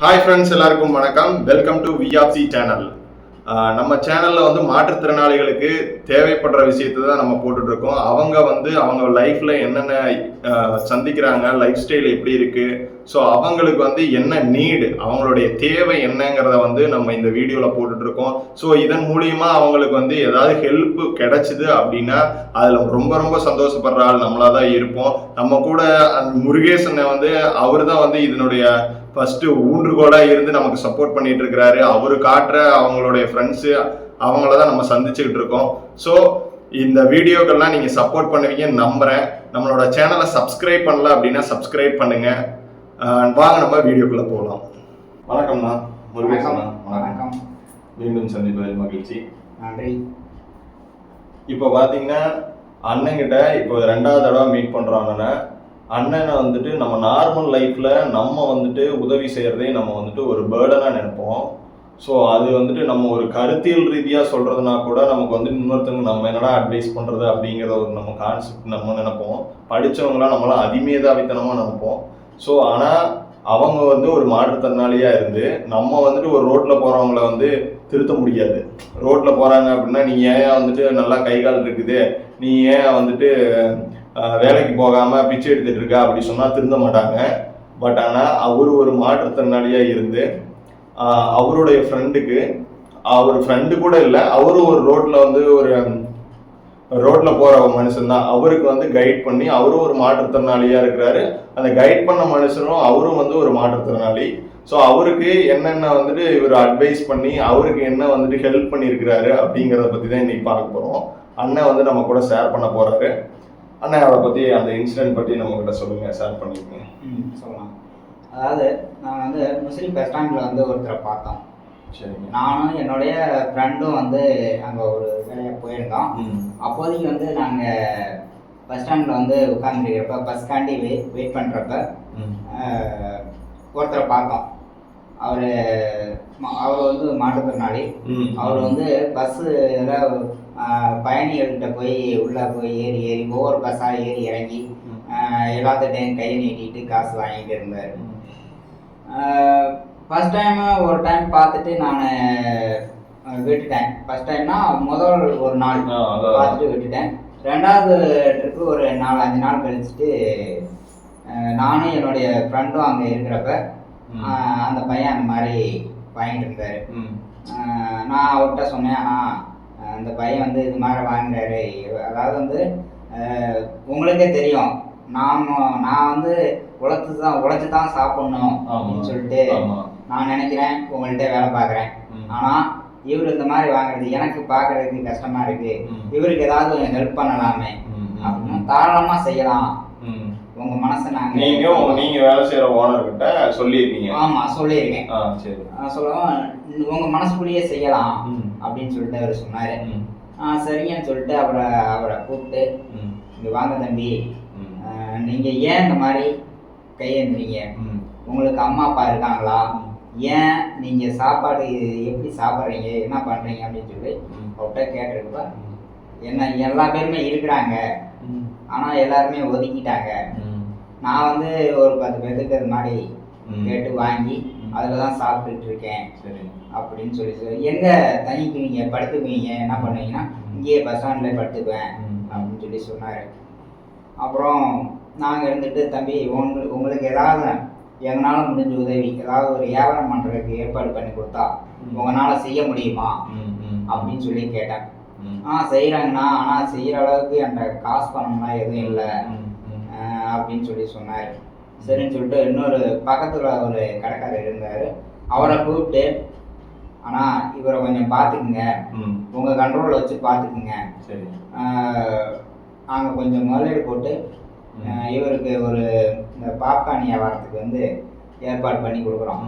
Hi friends எல்லாருக்கும் வணக்கம். Welcome to விஆப்சி channel நம்ம சேனலில் வந்து மாற்றுத்திறனாளிகளுக்கு தேவைப்படுற விஷயத்தை தான் நம்ம போட்டுட்ருக்கோம். அவங்க வந்து அவங்க லைஃப்பில் என்னென்ன சந்திக்கிறாங்க லைஃப் ஸ்டைல் எப்படி இருக்குது ஸோ அவங்களுக்கு வந்து என்ன நீடு அவங்களுடைய தேவை என்னங்கிறத வந்து நம்ம இந்த வீடியோவில் போட்டுட்ருக்கோம். ஸோ இதன் மூலியமாக அவங்களுக்கு வந்து ஏதாவது ஹெல்ப்பு கிடைச்சிது அப்படின்னா அதில் ரொம்ப ரொம்ப சந்தோஷப்படுற ஆள் நம்மளாக தான் இருப்போம். நம்ம கூட அந்த முருகேசனை வந்து அவர் தான் வந்து இதனுடைய ஃபர்ஸ்ட் ஊன்றுகோலா இருந்து நமக்கு சப்போர்ட் பண்ணிட்டு இருக்கிறாரு அவரு காட்டுற அவங்களுடைய ஃப்ரெண்ட்ஸு அவங்கள தான் நம்ம சந்திச்சுக்கிட்டு இருக்கோம். ஸோ இந்த வீடியோக்கெல்லாம் நீங்க சப்போர்ட் பண்ணுவீங்கன்னு நம்புறேன். நம்மளோட சேனலை சப்ஸ்கிரைப் பண்ணல அப்படின்னா சப்ஸ்கிரைப் பண்ணுங்க. அஹ் வாங்க நம்ம வீடியோக்குள்ள போகலாம் வணக்கம்ண்ணா முருகேசனா வணக்கம். மீண்டும் சந்திப்பதில் மகிழ்ச்சி. நன்றி. இப்போ பார்த்தீங்கன்னா அண்ணன்கிட்ட இப்போ ரெண்டாவது தடவை மீட் பண்ணுறோம் அண்ணனை. அண்ணனை வந்துட்டு நம்ம நார்மல் லைஃப்பில் நம்ம வந்துட்டு உதவி செய்கிறதே நம்ம வந்துட்டு ஒரு பேர்டனாக நினைப்போம். ஸோ அது வந்துட்டு நம்ம ஒரு கருத்தியல் ரீதியாக சொல்கிறதுனா கூட நமக்கு வந்து இன்னொருத்தவங்க நம்ம என்னடா அட்வைஸ் பண்ணுறது அப்படிங்கிற ஒரு நம்ம கான்செப்ட் நம்ம நினைப்போம். படித்தவங்களாம் நம்மளாம் அதிமேதாவித்தனமாக நினைப்போம். ஸோ ஆனால் அவங்க வந்து ஒரு மாற்றுத்திறனாளியாக இருந்து நம்ம வந்துட்டு ஒரு ரோட்டில் போகிறவங்கள வந்து திருத்த முடியாது. ரோட்டில் போகிறாங்க அப்படின்னா நீ ஏன் வந்துட்டு நல்லா கை கால் இருக்குது? நீ ஏன் வந்துட்டு வேலைக்கு போகாமல் பிச்சை எடுத்துட்டு இருக்கா அப்படி சொன்னால் திருந்த மாட்டாங்க. பட் ஆனால் அவர் ஒரு மாற்றுத்திறனாளியாக இருந்து அவருடைய ஃப்ரெண்டுக்கு அவர் ஃப்ரெண்டு கூட இல்லை அவரும் ஒரு ரோட்டில் வந்து ஒரு ரோட்ல போற ஒரு மனுஷன் தான். அவருக்கு வந்து கைட் பண்ணி அவரும் ஒரு மாற்றுத்திறனாளியா இருக்கிறாரு. அந்த கைட் பண்ண மனுஷனும் அவரும் வந்து ஒரு மாற்றுத்திறனாளி. ஸோ அவருக்கு என்னென்ன வந்துட்டு இவர் அட்வைஸ் பண்ணி அவருக்கு என்ன வந்துட்டு ஹெல்ப் பண்ணியிருக்கிறாரு அப்படிங்கிறத பற்றி தான் இன்னைக்கு பார்க்க போகிறோம் அண்ணன் வந்து நம்ம கூட ஷேர் பண்ண போறாரு. அண்ணன் அவரை பற்றி அந்த இன்சிடென்ட் பற்றி நம்ம கிட்ட சொல்லுங்க ஷேர் பண்ணிக்கோங்க ம் சொல்லலாம். அதாவது நான் வந்து முஸ்லீம் பஸ் ஸ்டாண்டில் வந்து ஒருத்தரை பார்த்தோம். சரிங்க. நானும் என்னுடைய ஃப்ரெண்டும் வந்து அங்கே ஒரு வேலையாக போயிருந்தோம். அப்போதைக்கு வந்து நாங்கள் பஸ் ஸ்டாண்டில் வந்து உட்காந்துருக்கிறப்ப பஸ்காண்டி வெயிட் வெயிட் பண்ணுறப்ப ஒருத்தரை பார்த்தோம். அவர் அவர் வந்து மாற்றுத்திறனாளி. அவர் வந்து பஸ்ஸில் பயணிகள்கிட்ட போய் உள்ளே போய் ஏறி ஏறி ஒவ்வொரு பஸ்ஸாக ஏறி இறங்கி எல்லாத்துட்டையும் கையை நீட்டிட்டு காசு வாங்கிட்டு இருந்தார். ஃபஸ்ட் டைம் ஒரு டைம் பார்த்துட்டு நான் விட்டுட்டேன். ஃபஸ்ட் டைம்னா முதல் ஒரு நாள். பார்த்துட்டு விட்டுட்டேன். ரெண்டாவது ட்ரிப்பு ஒரு நாலு அஞ்சு நாள் கழிச்சுட்டு நானும் என்னுடைய ஃப்ரெண்டும் அங்கே இருக்கிறப்ப அந்த பையன் அந்த மாதிரி வாங்கிட்டு இருந்தார். நான் அவர்கிட்ட சொன்னேன் ஆனால் அந்த பையன் வந்து இது மாதிரி வாங்குறாரு அதாவது வந்து உங்களுக்கே தெரியும் நாம் நான் வந்து உழைச்சு தான் உழைச்சி தான் சாப்பிட்ணும். அப்படின்னு சொல்லிட்டு நான் நினைக்கிறேன் உங்கள்கிட்ட வேலை பார்க்குறேன். ஆனால் இவர் இந்த மாதிரி வாங்குறது எனக்கு பார்க்கறதுக்கு கஷ்டமா இருக்கு ம். இவருக்கு ஏதாவது ஹெல்ப் பண்ணலாமே. அப்படின்னு தாராளமாக செய்யலாம். உங்க மனசை நீங்க நாங்கள் நீங்க வேலை செய்யற ஓனர் கிட்ட சொல்லியிருக்கீங்க. ஆமாம் சொல்லியிருக்கேன். ஆ சரி. நான் சொல்லுவோம் உங்க மனசுக்குள்ளேயே செய்யலாம் ம். அப்படின்னு சொல்லிட்டு அவர் சொன்னார். சரிங்கன்னு சொல்லிட்டு அவரை அவரை கூப்பிட்டு ம். இங்கே வாங்க தம்பி. நீங்கள் ஏன் இந்த மாதிரி கையேந்துறீங்க? ம். உங்களுக்கு அம்மா அப்பா இருக்காங்களா? ஏன் நீங்கள் சாப்பாடு எப்படி சாப்பிட்றீங்க? என்ன பண்ணுறீங்க அப்படின்னு சொல்லி. அவர்கிட்ட கேட்டிருக்கப்ப என்ன எல்லா பேருமே இருக்கிறாங்க. ஆனால் எல்லாருமே ஒதுக்கிட்டாங்க. நான் வந்து ஒரு பத்து பேர்த்துக்கு அது மாதிரி. கேட்டு வாங்கி. அதில் தான் சாப்பிட்டுட்டு இருக்கேன் சரி அப்படின்னு சொல்லி சொல்லி எங்கே தங்கிக்குவீங்க படுத்துக்குவீங்க என்ன பண்ணுவீங்கன்னா இங்கேயே பஸ் ஸ்டாண்டில் படுத்துக்குவேன். அப்படின்னு சொல்லி சொன்னார் அப்புறம் நாங்கள் இருந்துட்டு தம்பி உங்களுக்கு உங்களுக்கு ஏதாவது எங்களால் முடிஞ்ச உதவி ஏதாவது ஒரு வியாபாரம் பண்ணுறதுக்கு ஏற்பாடு பண்ணி கொடுத்தா. உங்களால் செய்ய முடியுமா. அப்படின்னு சொல்லி கேட்டேன். ஆ செய்கிறாங்கண்ணா ஆனால் செய்கிற அளவுக்கு என்கிட்ட காசு பணம்லாம் எதுவும் இல்லை அப்படின்னு சொல்லி சொன்னார். சரின்னு சொல்லிட்டு இன்னொரு பக்கத்தில் ஒரு கடைக்காரர் இருந்தார். அவரை கூப்பிட்டு ஆனால் இவரை கொஞ்சம் பார்த்துக்குங்க. ம். உங்கள் கண்ட்ரோலில் வச்சு பார்த்துக்குங்க. சரி. நாங்கள் கொஞ்சம் முதலீடு போட்டு இவருக்கு ஒரு இந்த பாப்கார்ன் வியாபாரத்துக்கு வந்து ஏற்பாடு பண்ணி கொடுக்குறோம்.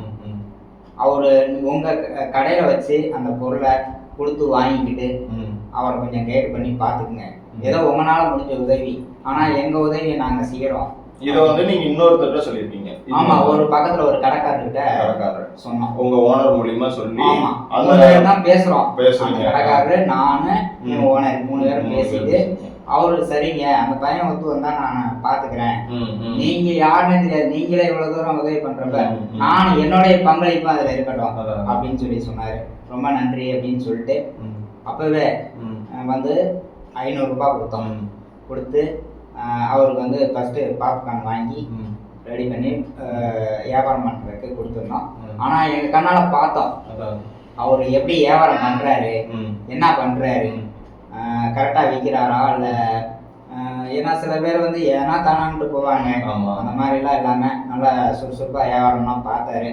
அவர் உங்கள் கடையில் வச்சு அந்த பொருளை கொடுத்து வாங்கிக்கிட்டு. அவரை கொஞ்சம் கைடு பண்ணி பார்த்துக்குங்க. ஏதோ உங்களால் முடிஞ்ச உதவி. ஆனால் எங்கள் உதவியை நாங்கள் செய்கிறோம் இத வந்து நீங்க இன்னொருத்தர்ட்ட சொல்லிருக்கீங்க ஆமா ஒரு பக்கத்துல ஒரு கடைக்காரர்கிட்ட கடைக்காரர் சொன்னோம் உங்க ஓனர் மூலியமா சொல்லி ஆமா பேர் தான் பேசுறோம் பேசுறீங்க. கடைக்காரரு நானு. ஓனர் மூணு பேரும் பேசிட்டு. அவரு சரிங்க அந்த பையன் ஒத்து வந்தா நான் பாத்துக்கிறேன். நீங்க யாருன்னு தெரியாது நீங்களே இவ்வளவு தூரம் உதவி பண்றப்ப. நான் என்னுடைய பங்களிப்பும் அதுல இருக்கட்டும். அப்படின்னு சொல்லி சொன்னாரு ரொம்ப நன்றி அப்படின்னு சொல்லிட்டு அப்பவே வந்து ஐநூறுரூபா கொடுத்தோம் கொடுத்து அவருக்கு வந்து ஃபஸ்ட்டு பாப்கார்ன் வாங்கி ரெடி பண்ணி வியாபாரம் பண்ணுறதுக்கு கொடுத்துருந்தோம். ஆனால் எங்கள் கண்ணால் பார்த்தோம். அவர் எப்படி வியாபாரம் பண்ணுறாரு என்ன பண்ணுறாரு. கரெக்டாக விற்கிறாரா இல்லை ஏன்னா சில பேர் வந்து ஏன்னா தானான்ட்டு போவாங்க. அந்த மாதிரிலாம் இல்லாமல் நல்லா சுறுசுறுப்பாக வியாபாரம்லாம் பார்த்தாரு.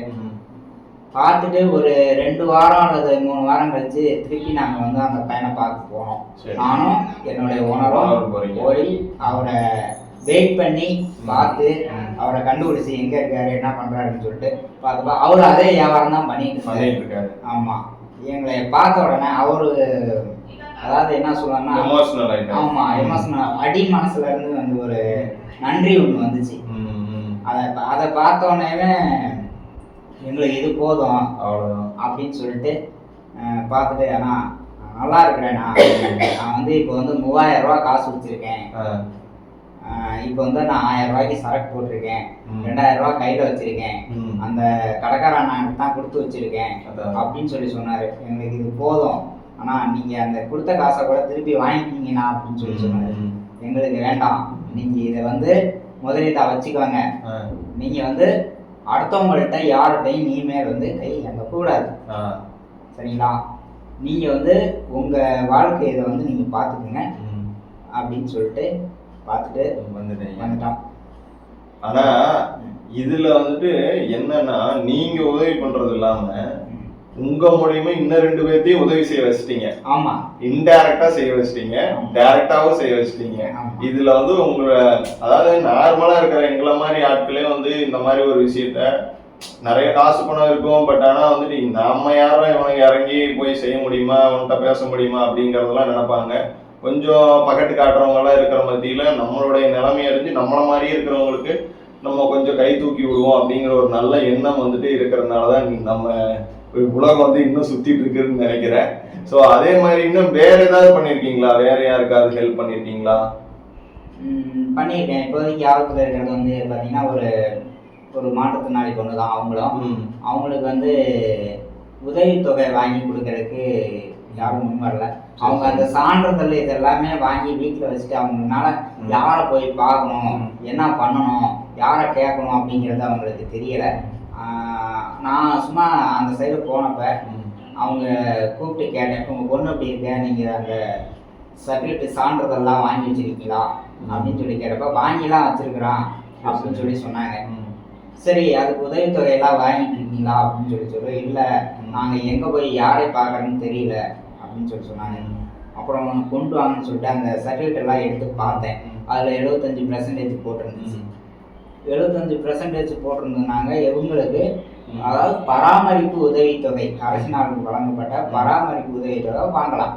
பார்த்துட்டு ஒரு ரெண்டு வாரம் அல்லது மூணு வாரம் கழிச்சு திருப்பி நாங்கள் வந்து அந்த பையனை பார்க்க போனோம். நானும் என்னுடைய ஓனரும். போய் அவரை வெயிட் பண்ணி பார்த்து. அவரை கண்டுபிடிச்சி எங்க இருக்காரு என்ன பண்றாருன்னு சொல்லிட்டு பார்த்தப்ப. அவர் அதே வியாபாரம் தான் பண்ணிட்டு இருக்காரு. ஆமா. எங்களை பார்த்த உடனே அவரு அதாவது என்ன சொல்லுவாங்கன்னா எமோஷனல் ஆயிட்டாரு. ஆமா எமோஷனல் அடி மனசுல இருந்து வந்து ஒரு நன்றி ஒன்று வந்துச்சு. அதை அதை பார்த்த உடனே எங்களுக்கு இது போதும் அவ்வளவுதான் அப்படின்னு சொல்லிட்டு பார்த்துட்டு அண்ணா நல்லா இருக்கிறேண்ணா நான் வந்து இப்போ வந்து மூவாயிரம் ரூபா காசு வச்சிருக்கேன் இப்போ வந்து நான் ஆயிரம் ரூபாய்க்கு சரக்கு போட்டிருக்கேன். ரெண்டாயிரம் ரூபாய் கையில் வச்சிருக்கேன். அந்த கடைக்கார அண்ணாக்கு தான் கொடுத்து வச்சிருக்கேன். அப்படின்னு சொல்லி சொன்னாரு எங்களுக்கு இது போதும் ஆனா நீங்க அந்த கொடுத்த காசை கூட திருப்பி வாங்கிக்கிங்கண்ணா அப்படின்னு சொல்லி சொன்னாரு. எங்களுக்கு வேண்டாம் நீங்க இதை வந்து முதலீட்டா வச்சுக்கோங்க ஆ. நீங்க வந்து அடுத்தவங்கள்ட்ட யார்கிட்டையும் இனிமேல் வந்து கை அந்த கூடாது ஆ. சரிங்களா நீங்க வந்து உங்க வாழ்க்கையை இதை வந்து நீங்க பார்த்துக்குங்க. அப்படின்னு சொல்லிட்டு பார்த்துட்டு வந்துட்டீங்க வந்துட்டோம் ஆனா இதுல வந்துட்டு என்னன்னா நீங்க உதவி பண்றது இல்லாம உங்க மூலியமா இன்னும் ரெண்டு பேர்த்தையும் உதவி செய்ய வச்சிட்டீங்க. ஆமா. இன்டைரக்டா செய்ய வச்சிட்டீங்க. டைரக்டாவும் செய்ய வச்சிட்டீங்க. இதுல வந்து உங்க அதாவது நார்மலா இருக்கிற எங்களை மாதிரி ஆட்களே வந்து இந்த மாதிரி ஒரு விஷயத்த நிறைய காசு பணம் இருக்கும். பட் ஆனா வந்துட்டு நம்ம யாரும் இவனுக்கு இறங்கி போய் செய்ய முடியுமா? உன்கிட்ட பேச முடியுமா? அப்படிங்கறதெல்லாம் நினைப்பாங்க. கொஞ்சம் பக்கத்து காட்டுறவங்க எல்லாம் இருக்கிற மத்தியில நம்மளுடைய நிலைமை அறிஞ்சு நம்மள மாதிரி இருக்கிறவங்களுக்கு நம்ம கொஞ்சம் கை தூக்கி விடுவோம் அப்படிங்கிற ஒரு நல்ல எண்ணம் வந்துட்டு இருக்கிறதுனால தான் நம்ம உலகம் வந்து இன்னும் சுத்திட்டு இருக்குன்னு நினைக்கிறேன். ஸோ அதே மாதிரி இன்னும் வேற ஏதாவது பண்ணிருக்கீங்களா? வேற யாருக்காவது ஹெல்ப் பண்ணிருக்கீங்களா? ம், பண்ணியிருக்கேன் இப்போதைக்கு ஆபத்தில் இருக்கிறது வந்து பார்த்தீங்கன்னா ஒரு ஒரு மாற்றுத்திறனாளி பொண்ணு தான் அவங்களும். அவங்களுக்கு வந்து உதவித்தொகை வாங்கி கொடுக்கறதுக்கு யாரும் முன் வரல. அவங்க அந்த சான்றிதழ் இது எல்லாமே வாங்கி வீட்டில் வச்சுட்டு அவங்கனால ம். யாரை போய் பார்க்கணும். என்ன பண்ணணும்? யாரை கேட்கணும் அப்படிங்கிறது அவங்களுக்கு தெரியலை. நான் சும்மா அந்த சைடு போனப்போ ம். அவங்க கூப்பிட்டு கேட்டேன் உங்கள் பொண்ணு அப்படி இருக்க? நீங்கள் அந்த சர்டிஃபிகேட் சான்றிதழ்லாம் வாங்கி வச்சுருக்கீங்களா? அப்படின்னு சொல்லி கேட்டப்போ வாங்கிலாம் வச்சுருக்குறான் அப்படின்னு சொல்லி சொன்னாங்க. ம். சரி அதுக்கு உதவித்தொகையெல்லாம் வாங்கிட்டு இருக்கீங்களா? அப்படின்னு சொல்லி சொல்லி இல்லை நாங்கள் எங்கே போய் யாரை பார்க்குறேன்னு தெரியல அப்படின்னு சொல்லி சொன்னாங்க. அப்புறம் கொண்டு வாங்கன்னு சொல்லிட்டு அந்த சர்டிஃபிகேட் எல்லாம் எடுத்து பார்த்தேன். அதில் எழுபத்தஞ்சு பர்சன்டேஜ் போட்டிருந்துச்சு. எழுபத்தஞ்சு பர்சன்டேஜ் போட்டிருந்தாங்க இவங்களுக்கு அதாவது பராமரிப்பு உதவித்தொகை அரசினால் வழங்கப்பட்ட பராமரிப்பு உதவித்தொகை வாங்கலாம்.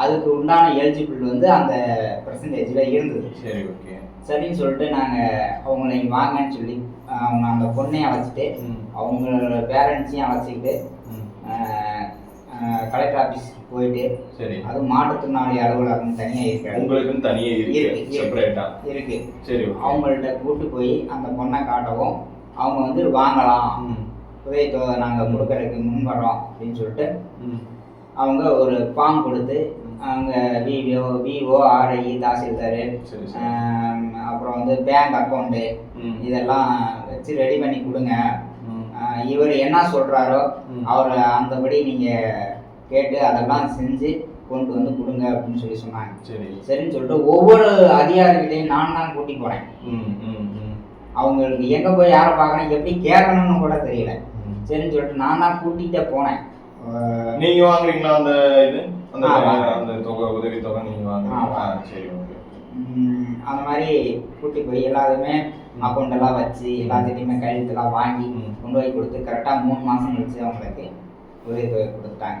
அதுக்கு உண்டான எலிஜிபிள் வந்து அந்த பர்சன்டேஜில் இருந்தது சரி ஓகே சரின்னு சொல்லிட்டு நாங்கள் அவங்கள இங்கே வாங்கன்னு சொல்லி அவங்க அந்த பொண்ணையும் அழைச்சிட்டு. அவங்களோட பேரண்ட்ஸையும் அழைச்சிக்கிட்டு. கலெக்டர் ஆஃபீஸ் போயிட்டு சரி. அதுவும் மாற்றுத்திறனாளி அலுவலகம் தனியாக இருக்காது உங்களுக்குன்னு தனியே இருக்கு இருக்கு, செப்பரேட்டா இருக்கு. சரி அவங்கள்ட்ட கூட்டு போய் அந்த பொண்ணை காட்டவும் அவங்க வந்து வாங்கலாம். உதவித்தொகை நாங்கள் கொடுக்கறதுக்கு முன் வரோம் அப்படின்னு சொல்லிட்டு ம். அவங்க ஒரு ஃபார்ம் கொடுத்து அவங்க விஓ விஓ ஆர்ஐ தாசில்தார் அப்புறம் வந்து பேங்க் அக்கௌண்ட்டு. இதெல்லாம் வச்சு ரெடி பண்ணி கொடுங்க. இவர் என்ன சொல்கிறாரோ. அவர் அந்தபடி நீங்கள் கேட்டு அதெல்லாம் செஞ்சு கொண்டு வந்து கொடுங்க அப்படின்னு சொல்லி சொன்னாங்க சரி சரின்னு சொல்லிட்டு ஒவ்வொரு அதிகாரிகிட்டையும் நான் தான் கூட்டி போனேன் ம். ம். ம். அவங்களுக்கு எங்கே போய் யாரை பார்க்கணும் எப்படி கேட்கணும்னு கூட தெரியல. சரின்னு சொல்லிட்டு நான் தான் கூட்டிகிட்டே போனேன் ஆஹ் நீங்க வாங்குறீங்களா அந்த இது அந்த தொகை உதவி தொகை நீங்க வாங்குறீங்களா சரி அந்த மாதிரி கூட்டி போய் எல்லாருமே அக்கௌண்ட் எல்லாம் வச்சு எல்லாத்திட்டையுமே கையெழுத்துலாம் வாங்கி. கொண்டு போய் கொடுத்து கரெக்டாக மூணு மாதம் கழிச்சு அவங்களுக்கு உதவித்தொகை கொடுத்துட்டாங்க.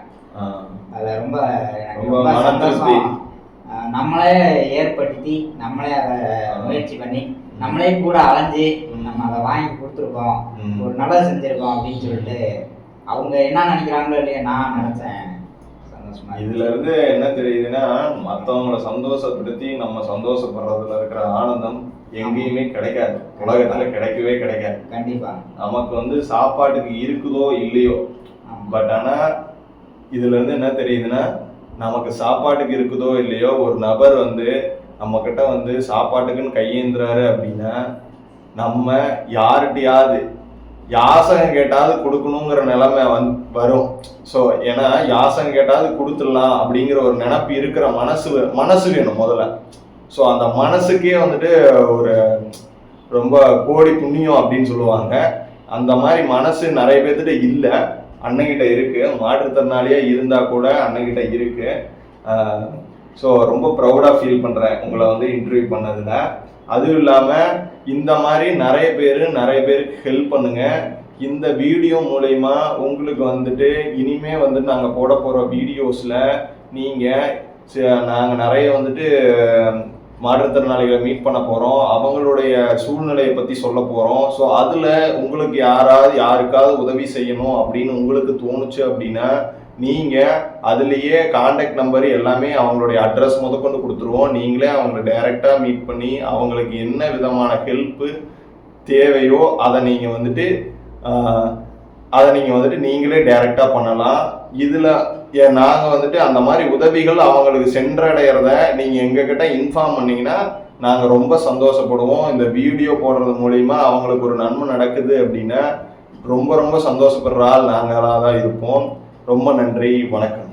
அதில் ரொம்ப எனக்கு ரொம்ப சந்தோஷம் நம்மளே ஏற்படுத்தி நம்மளே அதை. முயற்சி பண்ணி நம்மளே கூட அலைஞ்சு. நம்ம அதை வாங்கி கொடுத்துருக்கோம். ஒரு நல்லது செஞ்சுருக்கோம் அப்படின்னு சொல்லிட்டு அவங்க என்ன நினைக்கிறாங்களோ இல்லையா நான் நினச்சேன். இதுல இருந்து என்ன தெரியுதுன்னா மத்தவங்கள சந்தோஷப்படுத்தி நம்ம சந்தோஷப்படுறதுல இருக்கிற ஆனந்தம் எங்கேயுமே கிடைக்காது. உலகத்துல கிடைக்கவே கிடைக்காது. கண்டிப்பா. நமக்கு வந்து சாப்பாட்டுக்கு இருக்குதோ இல்லையோ. பட் ஆனா இதுல இருந்து என்ன தெரியுதுன்னா நமக்கு சாப்பாட்டுக்கு இருக்குதோ இல்லையோ ஒரு நபர் வந்து நம்ம கிட்ட வந்து சாப்பாட்டுக்குன்னு கையேந்துறாரு அப்படின்னா நம்ம யார்கிட்டயாவது யாசகம் கேட்டாவது கொடுக்கணுங்கிற நிலைமை வந் வரும். ஸோ ஏன்னா யாசகம் கேட்டாவது கொடுத்துடலாம் அப்படிங்கிற ஒரு நினப்பு இருக்கிற மனசு மனசு வேணும் முதல்ல. ஸோ அந்த மனசுக்கே வந்துட்டு ஒரு ரொம்ப கோடி புண்ணியம் அப்படின்னு சொல்லுவாங்க. அந்த மாதிரி மனசு நிறைய பேர்த்துட்ட இல்லை. அண்ணங்கிட்ட இருக்கு. மாற்றுத்திறனாளியாக இருந்தால் கூட அண்ணங்கிட்ட இருக்கு. ஸோ ரொம்ப ப்ரௌடாக ஃபீல் பண்ணுறேன் உங்களை வந்து இன்டர்வியூ பண்ணதில். அதுவும் இல்லாமல் இந்த மாதிரி நிறைய பேர் நிறைய பேருக்கு ஹெல்ப் பண்ணுங்க. இந்த வீடியோ மூலயமா உங்களுக்கு வந்துட்டு இனிமே வந்து நாங்கள் போட போகிற வீடியோஸில் நீங்கள் நாங்கள் நிறைய வந்துட்டு மாற்றுத்திறனாளிகளை மீட் பண்ண போகிறோம் அவங்களுடைய சூழ்நிலையை பற்றி சொல்ல போகிறோம் ஸோ அதில் உங்களுக்கு யாராவது யாருக்காவது உதவி செய்யணும் அப்படின்னு உங்களுக்கு தோணுச்சு அப்படின்னா நீங்கள் அதுலேயே காண்டாக்ட் நம்பர் எல்லாமே அவங்களுடைய அட்ரஸ் முதற்கொண்டு கொடுத்துருவோம். நீங்களே அவங்களை டைரெக்டாக மீட் பண்ணி அவங்களுக்கு என்ன விதமான ஹெல்ப்பு தேவையோ அதை நீங்கள் வந்துட்டு அதை நீங்கள் வந்துட்டு நீங்களே டைரெக்டாக பண்ணலாம். இதில் நாங்கள் வந்துட்டு அந்த மாதிரி உதவிகள் அவங்களுக்கு சென்றடைகிறத நீங்கள் எங்ககிட்ட இன்ஃபார்ம் பண்ணிங்கன்னா நாங்கள் ரொம்ப சந்தோஷப்படுவோம். இந்த வீடியோ போடுறது மூலிமா அவங்களுக்கு ஒரு நன்மை நடக்குது அப்படின்னா ரொம்ப ரொம்ப சந்தோஷப்படுற ஆள் நாங்களாக தான் இருப்போம். ரொம்ப நன்றி வணக்கம்.